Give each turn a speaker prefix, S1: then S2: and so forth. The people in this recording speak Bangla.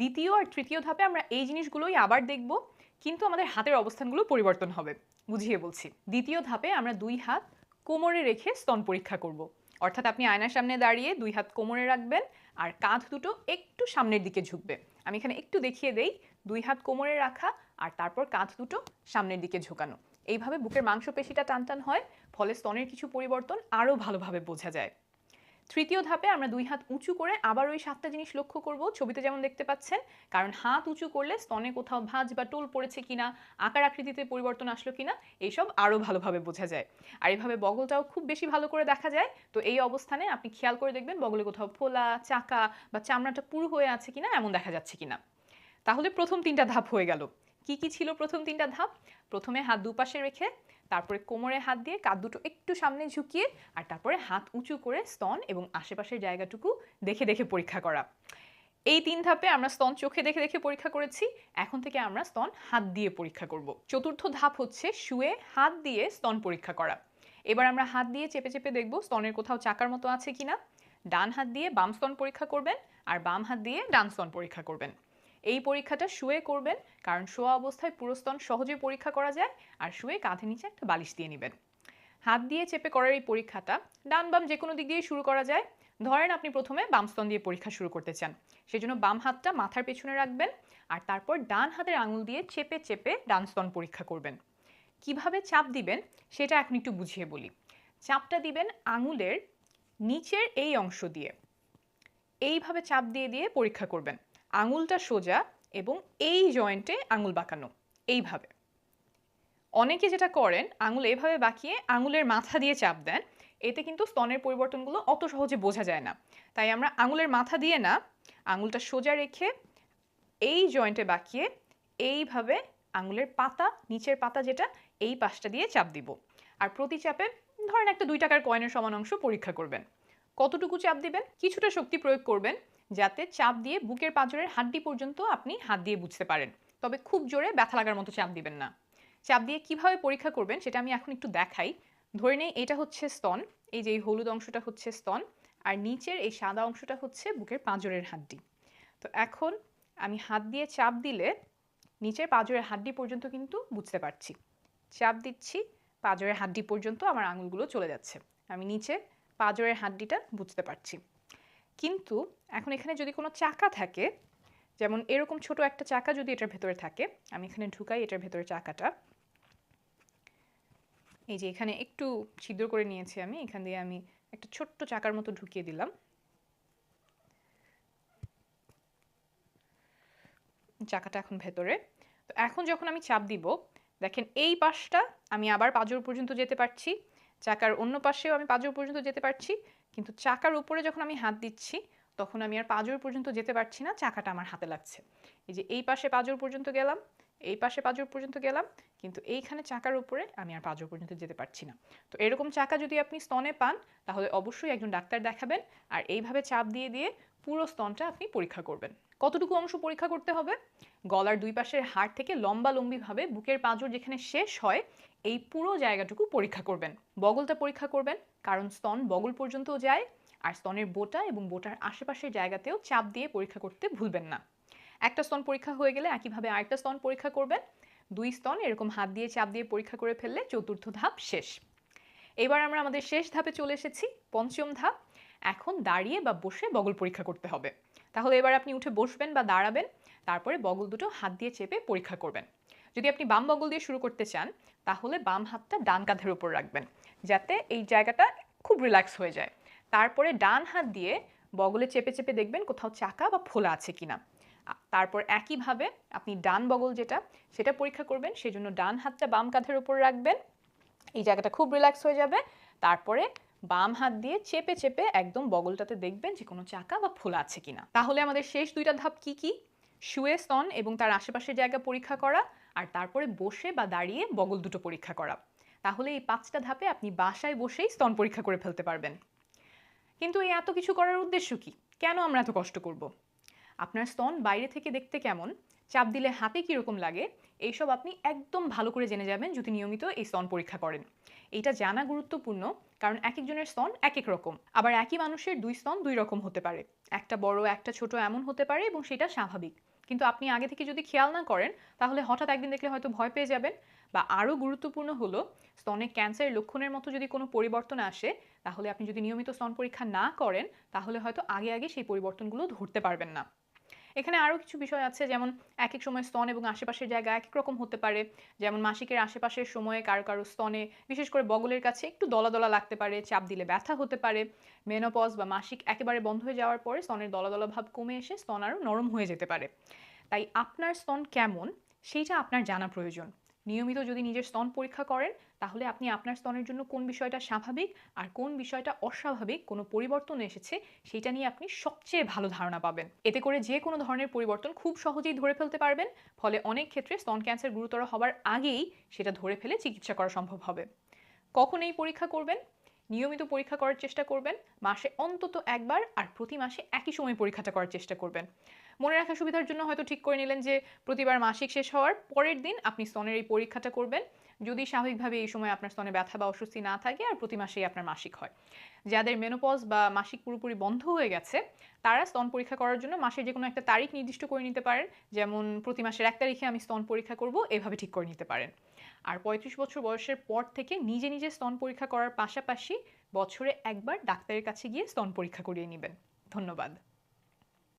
S1: দ্বিতীয় আর তৃতীয় ধাপে আমরা এই জিনিসগুলোই আবার দেখব, কিন্তু আমাদের হাতের অবস্থানগুলো পরিবর্তন হবে। বুঝিয়ে বলছি। দ্বিতীয় ধাপে আমরা দুই হাত কোমরে রেখে স্তন পরীক্ষা করব। অর্থাৎ আপনি আয়নার সামনে দাঁড়িয়ে দুই হাত কোমরে রাখবেন আর কাঁধ দুটো একটু সামনের দিকে ঝুঁকবে। আমি এখানে একটু দেখিয়ে দেই। দুই হাত কোমরে রাখা আর তারপর কাঁধ দুটো সামনের দিকে ঝোঁকানো। এইভাবে বুকের মাংসপেশিটা টানটান হয়, ফলে স্তনের কিছু পরিবর্তন আরও ভালোভাবে বোঝা যায়। তৃতীয় ধাপে আমরা দুই হাত উঁচু করে আবার ওই সাতটা জিনিস লক্ষ্য করব। ছবিতে যেমন দেখতে পাচ্ছেন, কারণ হাত উঁচু করলে স্তনে কোথাও ভাঁজ বা টোল পড়েছে কিনা, আকার আকৃতিতে পরিবর্তন আসলো কিনা, এইসব আরও ভালোভাবে বোঝা যায়। আর এইভাবে বগলটাও খুব বেশি ভালো করে দেখা যায়। তো এই অবস্থানে আপনি খেয়াল করে দেখবেন বগলে কোথাও ফোলা, চাকা বা চামড়াটা পুরু হয়ে আছে কিনা, এমন দেখা যাচ্ছে কিনা। তাহলে প্রথম তিনটা ধাপ হয়ে গেল। কি কি ছিল প্রথম তিনটা ধাপ? প্রথমে হাত দুপাশে রেখে তারপরে কোমরে হাত দিয়ে কাঁধ দুটো একটু সামনে ঝুঁকিয়ে আর তারপরে হাত উঁচু করে স্তন এবং আশেপাশের জায়গাটুকু দেখে দেখে পরীক্ষা করা। এই তিন ধাপে আমরা স্তন চোখে দেখে দেখে পরীক্ষা করেছি। এখন থেকে আমরা স্তন হাত দিয়ে পরীক্ষা করব। চতুর্থ ধাপ হচ্ছে শুয়ে হাত দিয়ে স্তন পরীক্ষা করা। এবার আমরা হাত দিয়ে চেপে চেপে দেখব স্তনের কোথাও চাকার মতো আছে কিনা। ডান হাত দিয়ে বাম স্তন পরীক্ষা করবেন আর বাম হাত দিয়ে ডান স্তন পরীক্ষা করবেন। এই পরীক্ষাটা শুয়ে করবেন, কারণ শোয়া অবস্থায় পুরো স্তন সহজে পরীক্ষা করা যায় আর শুয়ে কাঁধে নিচে একটা বালিশ দিয়ে নেবেন। হাত দিয়ে চেপে করার এই পরীক্ষাটা ডান বাম যে কোনো দিক দিয়ে শুরু করা যায়। ধরেন আপনি প্রথমে বাম স্তন দিয়ে পরীক্ষা শুরু করতে চান। সেজন্য বাম হাতটা মাথার পেছনে রাখবেন আর তারপর ডান হাতের আঙুল দিয়ে চেপে চেপে ডান স্তন পরীক্ষা করবেন। কীভাবে চাপ দিবেন সেটা এখন একটু বুঝিয়ে বলি। চাপটা দিবেন আঙুলের নিচের এই অংশ দিয়ে। এইভাবে চাপ দিয়ে দিয়ে পরীক্ষা করবেন। আঙুলটা সোজা এবং এই জয়েন্টে আঙুল বাঁকানো, এইভাবে। অনেকে যেটা করেন, আঙুল এভাবে বাঁকিয়ে আঙুলের মাথা দিয়ে চাপ দেন, এতে কিন্তু স্তনের পরিবর্তনগুলো অত সহজে বোঝা যায় না। তাই আমরা আঙুলের মাথা দিয়ে না, আঙুলটা সোজা রেখে এই জয়েন্টে বাঁকিয়ে এইভাবে আঙুলের পাতা, নিচের পাতা যেটা, এই পাশটা দিয়ে চাপ দিব। আর প্রতি চাপে ধরেন একটা দুই টাকার কয়েনের সমান অংশ পরীক্ষা করবেন। কতটুকু চাপ দিবেন? কিছুটা শক্তি প্রয়োগ করবেন। যাতে চাপ দিয়ে বুকের পাঁজরের হাড্ডি পর্যন্ত আপনি হাত দিয়ে বুঝতে পারেন। তবে খুব জোরে ব্যথা লাগার মতো চাপ দিবেন না। চাপ দিয়ে কীভাবে পরীক্ষা করবেন সেটা আমি এখন একটু দেখাই। ধরে নেই এটা হচ্ছে স্তন, এই যে এই হলুদ অংশটা হচ্ছে স্তন, আর নিচের এই সাদা অংশটা হচ্ছে বুকের পাঁজরের হাড্ডি। তো এখন আমি হাত দিয়ে চাপ দিলে নিচের পাঁজরের হাড্ডি পর্যন্ত কিন্তু বুঝতে পারছি। চাপ দিচ্ছি, পাঁজরের হাড্ডি পর্যন্ত আমার আঙুলগুলো চলে যাচ্ছে। আমি নিচে পাঁজরের হাড্ডিটা বুঝতে পারছি। কিন্তু এখন এখানে যদি কোনো চাকা থাকে, যেমন এরকম ছোট একটা চাকা যদি এটার ভেতরে থাকে, আমি এখানে ঢুকাই এটার ভেতরে চাকাটা। এই যে এখানে একটু ছিদ্র করে নিয়েছি আমি, এখান দিয়ে আমি একটা ছোট্ট চাকার মতো ঢুকিয়ে দিলাম। চাকাটা এখন ভেতরে। তো এখন যখন আমি চাপ দিব, দেখেন এই পাশটা আমি আবার পাঁজর পর্যন্ত যেতে পারছি, চাকার অন্য পাশেও আমি পাঁজর পর্যন্ত যেতে পারছি কিন্তু চাকার উপরে যখন আমি হাত দিচ্ছি, তখন আমি আর পাঁজর পর্যন্ত যেতে পারছি না, চাকাটা আমার হাতে লাগছে। এই যে এই পাশে পাঁজর পর্যন্ত গেলাম, এই পাশে পাঁজর পর্যন্ত গেলাম, কিন্তু এইখানে চাকার উপরে আমি আর পাঁজর পর্যন্ত যেতে পারছি না। তো এরকম চাকা যদি আপনি স্তনে পান, তাহলে অবশ্যই একজন ডাক্তার দেখাবেন, আর এইভাবে চাপ দিয়ে দিয়ে পুরো স্তনটা আপনি পরীক্ষা করবেন। কতটুকু অংশ পরীক্ষা করতে হবে? গলার দুই পাশের হাড় থেকে লম্বা লম্বিভাবে বুকের পাঁজর যেখানে শেষ হয়, এই পুরো জায়গাটুকু পরীক্ষা করবেন। বগলটা পরীক্ষা করবেন, কারণ স্তন বগল পর্যন্তও যায়, আর স্তনের বোটা এবং বোটার আশেপাশের জায়গাতেও চাপ দিয়ে পরীক্ষা করতে ভুলবেন না। একটা স্তন পরীক্ষা হয়ে গেলে একইভাবে আরেকটা স্তন পরীক্ষা করবেন। দুই স্তন এরকম হাত দিয়ে চাপ দিয়ে পরীক্ষা করে ফেললে চতুর্থ ধাপ শেষ। এবার আমরা আমাদের শেষ ধাপে চলে এসেছি, পঞ্চম ধাপ। এখন দাঁড়িয়ে বা বসে বগল পরীক্ষা করতে হবে। তাহলে এবার আপনি উঠে বসবেন বা দাঁড়াবেন, তারপরে বগল দুটো হাত দিয়ে চেপে পরীক্ষা করবেন। যদি আপনি বাম বগল দিয়ে শুরু করতে চান, তাহলে বাম হাতটা ডান কাঁধের উপর রাখবেন, যাতে এই জায়গাটা খুব রিল্যাক্স হয়ে যায়। তারপরে ডান হাত দিয়ে বগলে চেপে চেপে দেখবেন কোথাও চাকা বা ফোলা আছে কিনা। তারপর একইভাবে আপনি ডান বগল যেটা, সেটা পরীক্ষা করবেন সেই জন্য ডান হাতটা বাম কাঁধের উপর রাখবেন। এই জায়গাটা খুব রিল্যাক্স হয়ে যাবে। তারপরে বাম হাত দিয়ে চেপে চেপে একদম বগলটাতে দেখবেন যে কোনো চাকা বা ফোলা আছে কিনা। তাহলে আমাদের শেষ দুইটা ধাপ কি কি? শুয়ে স্তন এবং তার আশেপাশের জায়গা পরীক্ষা করা আর তারপরে বসে বা দাঁড়িয়ে বগল দুটো পরীক্ষা করা। তাহলে এই পাঁচটা ধাপে আপনি বাসায় বসেই স্তন পরীক্ষা করে ফেলতে পারবেন। কিন্তু এই এত কিছু করার উদ্দেশ্য কি? কেন আমরা এত কষ্ট করব? আপনার স্তন বাইরে থেকে দেখতে কেমন? চাপ দিলে হাতে কীরকম লাগে? এইসব আপনি একদম ভালো করে জেনে যাবেন যদি নিয়মিত এই স্তন পরীক্ষা করেন। এইটা জানা গুরুত্বপূর্ণ, কারণ এক একজনের স্তন এক এক রকম, আবার একই মানুষের দুই স্তন দুই রকম হতে পারে। একটা বড়, একটা ছোট এমন হতে পারে এবং সেটা স্বাভাবিক। কিন্তু আপনি আগে থেকে যদি খেয়াল না করেন, তাহলে হঠাৎ একদিন দেখলে হয়তো ভয় পেয়ে যাবেন। বা আরও গুরুত্বপূর্ণ হলো, স্তনে ক্যান্সারের লক্ষণের মতো যদি কোনো পরিবর্তন আসে, তাহলে আপনি যদি নিয়মিত স্তন পরীক্ষা না করেন, তাহলে হয়তো আগে আগে সেই পরিবর্তনগুলো ধরতে পারবেন না। এখানে আরও কিছু বিষয় আছে, যেমন এক এক সময় স্তন এবং আশেপাশের জায়গা এক এক রকম হতে পারে। যেমন মাসিকের আশেপাশের সময়ে কারও কারও স্তনে, বিশেষ করে বগলের কাছে একটু দলা দলা লাগতে পারে, চাপ দিলে ব্যথা হতে পারে। মেনোপজ বা মাসিক একেবারে বন্ধ হয়ে যাওয়ার পরে স্তনের দলা দলা ভাব কমে এসে স্তন আরও নরম হয়ে যেতে পারে। তাই আপনার স্তন কেমন, সেইটা আপনার জানা প্রয়োজন। নিয়মিত যদি নিজের স্তন পরীক্ষা করেন, তাহলে আপনি আপনার স্তনের জন্য কোন বিষয়টা স্বাভাবিক আর কোন বিষয়টা অস্বাভাবিক, কোনো পরিবর্তন এসেছে, সেটা নিয়ে আপনি সবচেয়ে ভালো ধারণা পাবেন। এতে করে যে কোনো ধরনের পরিবর্তন খুব সহজেই ধরে ফেলতে পারবেন, ফলে অনেক ক্ষেত্রে স্তন ক্যান্সার গুরুতর হবার আগেই সেটা ধরে ফেলে চিকিৎসা করা সম্ভব হবে। কখন এই পরীক্ষা করবেন? নিয়মিত পরীক্ষা করার চেষ্টা করবেন, মাসে অন্তত একবার আর প্রতি মাসে একই সময় পরীক্ষাটা করার চেষ্টা করবেন। মনে রাখার সুবিধার জন্য হয়তো ঠিক করে নিলেন যে, প্রতিবার মাসিক শেষ হওয়ার পরের দিন আপনি সনের এই পরীক্ষাটা করবেন। যদি স্বাভাবিকভাবে এই সময় আপনার স্তনে ব্যথা বা অস্বস্তি না থাকে আর প্রতি মাসেই আপনার মাসিক হয়। যাদের মেনোপজ বা মাসিক পুরোপুরি বন্ধ হয়ে গেছে, তারা স্তন পরীক্ষা করার জন্য মাসের যে কোনো একটা তারিখ নির্দিষ্ট করে নিতে পারেন। যেমন প্রতি মাসের এক তারিখে আমি স্তন পরীক্ষা করব, এভাবে ঠিক করে নিতে পারেন। আর পঁয়ত্রিশ বছর বয়সের পর থেকে নিজে নিজে স্তন পরীক্ষা করার পাশাপাশি বছরে একবার ডাক্তারের কাছে গিয়ে স্তন পরীক্ষা করিয়ে নেবেন। ধন্যবাদ।